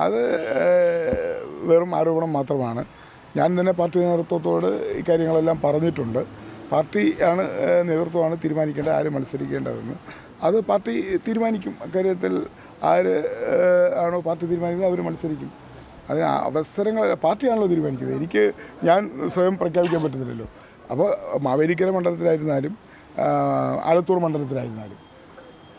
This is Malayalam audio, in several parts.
അത് വെറും ആരോപണം മാത്രമാണ്. ഞാൻ തന്നെ പാർട്ടി നേതൃത്വത്തോട് ഇക്കാര്യങ്ങളെല്ലാം പറഞ്ഞിട്ടുണ്ട്. പാർട്ടിയാണ് നേതൃത്വമാണ് തീരുമാനിക്കേണ്ടത് ആര് മത്സരിക്കേണ്ടതെന്ന്. അത് പാർട്ടി തീരുമാനിക്കും. അക്കാര്യത്തിൽ ആര് ആണോ പാർട്ടി തീരുമാനിക്കുന്നത് അവർ മത്സരിക്കും. അതിന് അവസരങ്ങൾ പാർട്ടിയാണല്ലോ തീരുമാനിക്കുന്നത്. എനിക്ക് ഞാൻ സ്വയം പ്രഖ്യാപിക്കാൻ പറ്റുന്നില്ലല്ലോ അപ്പോൾ മാവേലിക്കര മണ്ഡലത്തിലായിരുന്നാലും ആലത്തൂർ മണ്ഡലത്തിലായിരുന്നാലും.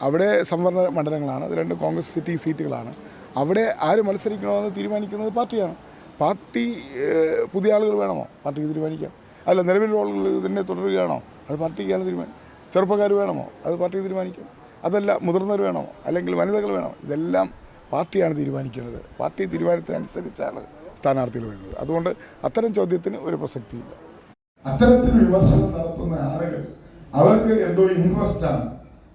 അവിടെ സംവരണ മണ്ഡലങ്ങളാണ്. അത് രണ്ട് കോൺഗ്രസ് സിറ്റി സീറ്റുകളാണ്. അവിടെ ആര് മത്സരിക്കണമെന്ന് തീരുമാനിക്കുന്നത് പാർട്ടിയാണ്. പാർട്ടി പുതിയ ആളുകൾ വേണമോ? പാർട്ടിക്ക് തീരുമാനിക്കാം. അല്ല നിലവിലുള്ള ആളുകൾ തന്നെ തുടരുകയാണോ? അത് പാർട്ടിക്കാണ് തീരുമാനം. ചെറുപ്പക്കാർ വേണമോ? അത് പാർട്ടി തീരുമാനിക്കും. അതല്ല മുതിർന്നവർ വേണമോ? അല്ലെങ്കിൽ വനിതകൾ വേണമോ? ഇതെല്ലാം പാർട്ടിയാണ് തീരുമാനിക്കുന്നത്. പാർട്ടി തീരുമാനത്തിനനുസരിച്ചാണ് സ്ഥാനാർത്ഥികൾ വരുന്നത്. അതുകൊണ്ട് അത്തരം ചോദ്യത്തിന് ഒരു പ്രസക്തിയില്ല. അത്തരത്തിൽ വിമർശനം നടത്തുന്ന ആളുകൾ അവർക്ക് എന്തോ ഇൻട്രസ്റ്റ് ആണ്.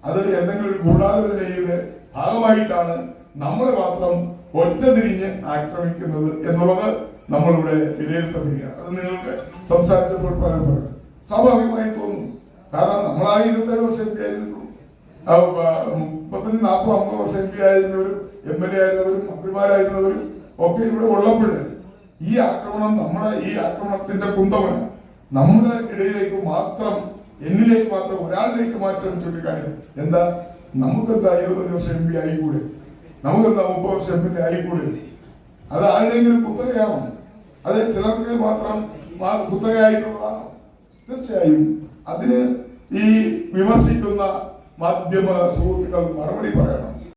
അത് എന്തെങ്കിലും ഗൂഢാലോചനയുടെ ഭാഗമായിട്ടാണ് നമ്മളെ മാത്രം ഒറ്റ തിരിഞ്ഞ് ആക്രമിക്കുന്നത് എന്നുള്ളത് നമ്മളിവിടെ വിലയിരുത്തപ്പെടുകയാണ്. അത് നിങ്ങൾക്ക് സംസാരിച്ചപ്പോൾ പറയാൻ സ്വാഭാവികമായി തോന്നും. കാരണം നമ്മളാ ഇരുപത്തേഴ് വർഷം എം പി ആയിരുന്നു മുപ്പത്തഞ്ച് നാൽപ്പത് അമ്പത് വർഷം എം പി ആയിരുന്നവരും എം എൽ എ ആയിരുന്നവരും മന്ത്രിമാരായിരുന്നവരും ഒക്കെ ഇവിടെ ഉള്ളപ്പോൾ ഈ ആക്രമണം നമ്മുടെ ഈ ആക്രമണത്തിന്റെ കുന്തമാണ്. നമ്മുടെ ഇടയിലേക്ക് മാത്രം എന്നിലേക്ക് മാത്രം ഒരാളിലേക്ക് മാറ്റം ചൂണ്ടിക്കാണിക്കും എന്താ? നമുക്കെന്താ ഇരുപത്തഞ്ച് വർഷം എം പി ആയിക്കൂടെ? നമുക്കെന്താ മുപ്പത് വർഷം എം എൽ ആയിക്കൂടെ? അത് ആരുടെയെങ്കിലും കുത്തകയാണോ? അത് ചിലർക്ക് മാത്രം കുത്തകയായിട്ടുള്ളതാണോ തീർച്ചയായും. അതിന് ഈ വിമർശിക്കുന്ന മാധ്യമ സുഹൃത്തുക്കൾ മറുപടി പറയണം.